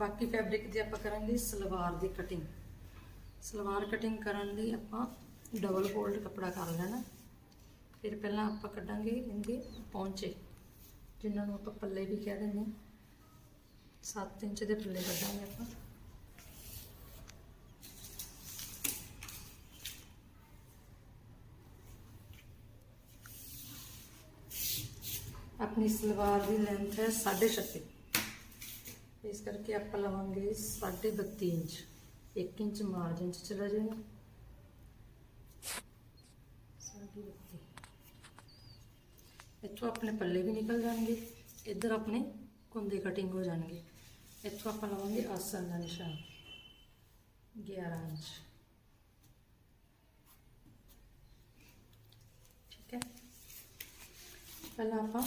ਬਾਕੀ ਫੈਬਰਿਕ ਦੀ ਆਪਾਂ ਕਰਾਂਗੇ ਸਲਵਾਰ ਦੀ ਕਟਿੰਗ ਸਲਵਾਰ ਕਟਿੰਗ ਕਰਨ ਲਈ ਆਪਾਂ ਡਬਲ ਫੋਲਡ ਕੱਪੜਾ ਕਰ ਲੈਣਾ। ਫਿਰ ਪਹਿਲਾਂ ਆਪਾਂ ਕੱਢਾਂਗੇ ਇਹਦੇ ਪੌਂਚੇ, ਜਿਨ੍ਹਾਂ ਨੂੰ ਆਪਾਂ ਪੱਲੇ ਵੀ ਕਹਿ ਦਿੰਦੇ ਹਾਂ। 7 ਇੰਚ ਦੇ ਪੱਲੇ ਕੱਢਾਂਗੇ ਆਪਾਂ। ਆਪਣੀ ਸਲਵਾਰ ਦੀ ਲੈਂਥ ਹੈ 6.5 ਇਸ ਕਰਕੇ ਆਪਾਂ ਲਵਾਂਗੇ 32.5 ਇੰਚ 1 ਇੰਚ ਮਾਰਜਨ ਚ ਚਲਾ ਜਾਏਗਾ 32.5 ਇੱਥੋਂ ਆਪਣੇ ਪੱਲੇ ਵੀ ਨਿਕਲ ਜਾਣਗੇ, ਇੱਧਰ ਆਪਣੇ ਕੁੰਦੇ ਕਟਿੰਗ ਹੋ ਜਾਣਗੇ। ਇੱਥੋਂ ਆਪਾਂ ਲਵਾਂਗੇ ਆਸਨ ਦਾ ਨਿਸ਼ਾਨ 11 ਇੰਚ। ਠੀਕ ਹੈ? ਪਹਿਲਾਂ ਆਪਾਂ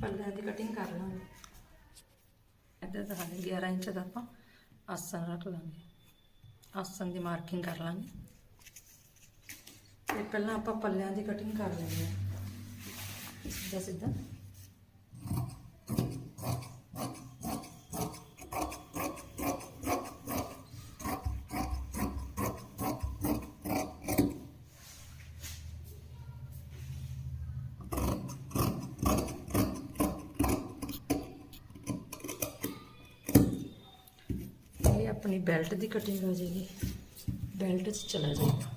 ਪੱਲਿਆਂ ਦੀ ਕਟਿੰਗ ਕਰ ਲਾਂਗੇ। ਇੱਧਰ ਦਿਖਾਣੇ 11 ਇੰਚ ਦਾ ਆਪਾਂ ਆਸਣ ਰੱਖ ਲਾਂਗੇ। ਆਸਣ ਦੀ ਮਾਰਕਿੰਗ ਕਰ ਲਾਂਗੇ। ਤੇ ਪਹਿਲਾਂ ਆਪਾਂ ਪੱਲਿਆਂ ਦੀ ਕਟਿੰਗ ਕਰ ਲੈਂਦੇ ਹਾਂ। ਸਿੱਧਾ ਸਿੱਧਾ ਇਹ ਆਪਣੀ ਬੈਲਟ ਦੀ ਕਟਿੰਗ ਹੋ ਜਾਏਗੀ। ਬੈਲਟ 'ਚ ਚਲਾ ਜਾਏਗਾ।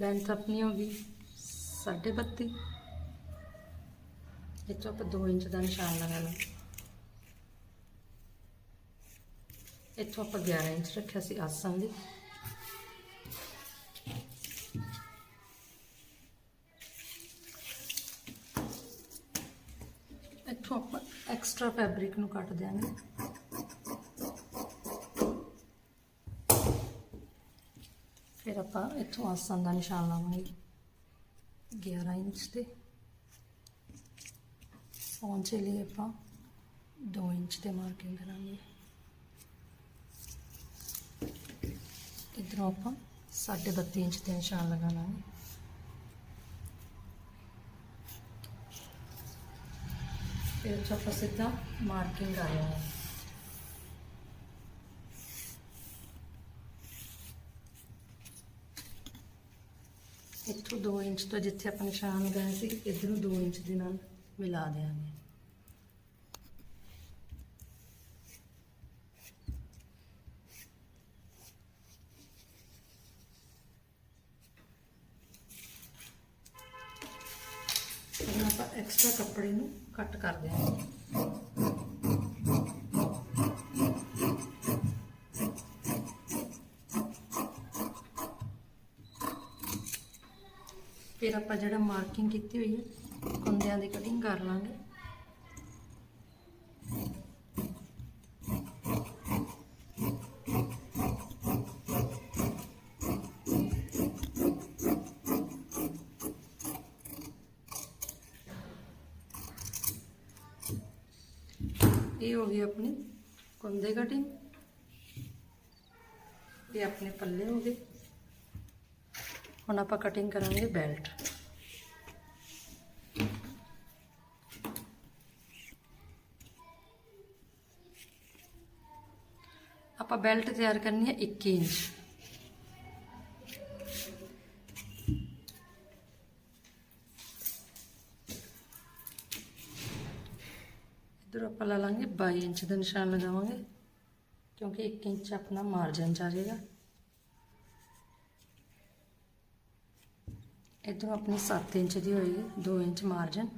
ਲੈਂਥ ਆਪਣੀ ਹੋ ਗਈ 32.5 ਇੱਥੋਂ ਆਪਾਂ 2 ਇੰਚ ਦਾ ਨਿਸ਼ਾਨ ਲਗਾ ਲਾਂਗੇ ਇੱਥੋਂ ਆਪਾਂ 11 ਇੰਚ ਰੱਖਿਆ ਸੀ ਆਸਾਂ ਦੀ ਇੱਥੋਂ ਆਪਾਂ ਐਕਸਟਰਾ ਫੈਬਰਿਕ ਨੂੰ ਕੱਟ ਦਿਆਂਗੇ। ਫਿਰ ਆਪਾਂ ਇੱਥੋਂ ਆਸਨ ਦਾ ਨਿਸ਼ਾਨ ਲਾਵਾਂਗੇ 11 ਇੰਚ ਤੇ ਪਹੁੰਚੇ ਲਈ ਆਪਾਂ 2 ਇੰਚ ਤੇ ਮਾਰਕਿੰਗ ਕਰਾਂਗੇ। ਇਧਰੋਂ ਆਪਾਂ 32.5 ਇੰਚ ਤੇ ਨਿਸ਼ਾਨ ਲਗਾਵਾਂਗੇ ਫਿਰ ਇੱਥੋਂ ਆਪਾਂ ਸਿੱਧਾ ਮਾਰਕਿੰਗ ਕਰ ਲਾਂਗੇ ਇੱਥੋਂ 2 ਇੰਚ ਤੋਂ ਜਿੱਥੇ ਆਪਾਂ ਨਿਸ਼ਾਨ ਗਏ ਸੀ, ਇਧਰੋਂ 2 ਇੰਚ ਦੇ ਨਾਲ ਮਿਲਾ ਦਿਆਂਗੇ। ਹੁਣ ਆਪਾਂ ਐਕਸਟਰਾ ਕੱਪੜੇ ਨੂੰ ਕੱਟ ਕਰ ਦਿਆਂਗੇ ਫਿਰ ਆਪਾਂ ਜਿਹੜਾ ਮਾਰਕਿੰਗ ਕੀਤੀ ਹੋਈ ਹੈ, ਕੁੰਦਿਆਂ ਦੀ ਕਟਿੰਗ ਕਰ ਲਾਂਗੇ। ਇਹ ਹੋ ਗਈ ਆਪਣੀ ਕੁੰਦੇ ਕਟਿੰਗ ਇਹ ਆਪਣੇ ਪੱਲੇ ਹੋ ਗਏ ਹੁਣ ਆਪਾਂ ਕਟਿੰਗ ਕਰਾਂਗੇ ਬੈਲਟ ਆਪਾਂ ਬੈਲਟ ਤਿਆਰ ਕਰਨੀ ਹੈ 21 ਇਧਰ ਆਪਾਂ ਲਾ ਲਾਂਗੇ 22 ਇੰਚ ਦਾ ਨਿਸ਼ਾਨ ਲਗਾਵਾਂਗੇ, ਕਿਉਂਕਿ 1 ਇੰਚ ਆਪਣਾ ਮਾਰਜਨ ਚ ਆ ਜਾਏਗਾ। ਇਧਰੋਂ ਆਪਣੀ 7 ਇੰਚ ਦੀ ਹੋਏਗੀ 2 ਇੰਚ ਮਾਰਜਨ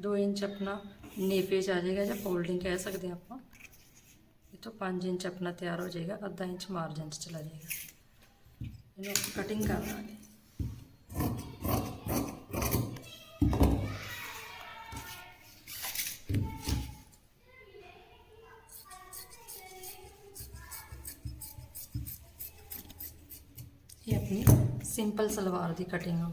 2 ਇੰਚ ਆਪਣਾ ਨੇਪੇ ਚ ਆ ਜਾਏਗਾ, ਜਾਂ ਫੋਲਡਿੰਗ ਕਹਿ ਸਕਦੇ ਹਾਂ ਆਪਾਂ। ਇਥੋਂ 5 ਇੰਚ ਆਪਣਾ ਤਿਆਰ ਹੋ ਜਾਏਗਾ, ਅੱਧਾ ਇੰਚ ਮਾਰਜਨ ਚ ਚਲਾ ਜਾਏਗਾ। ਇਹਨੂੰ ਕਟਿੰਗ ਕਰ ਲਾਂਗੇ। ਇਹ ਆਪਣੀ ਸਿੰਪਲ ਸਲਵਾਰ ਦੀ ਕਟਿੰਗ ਹੋ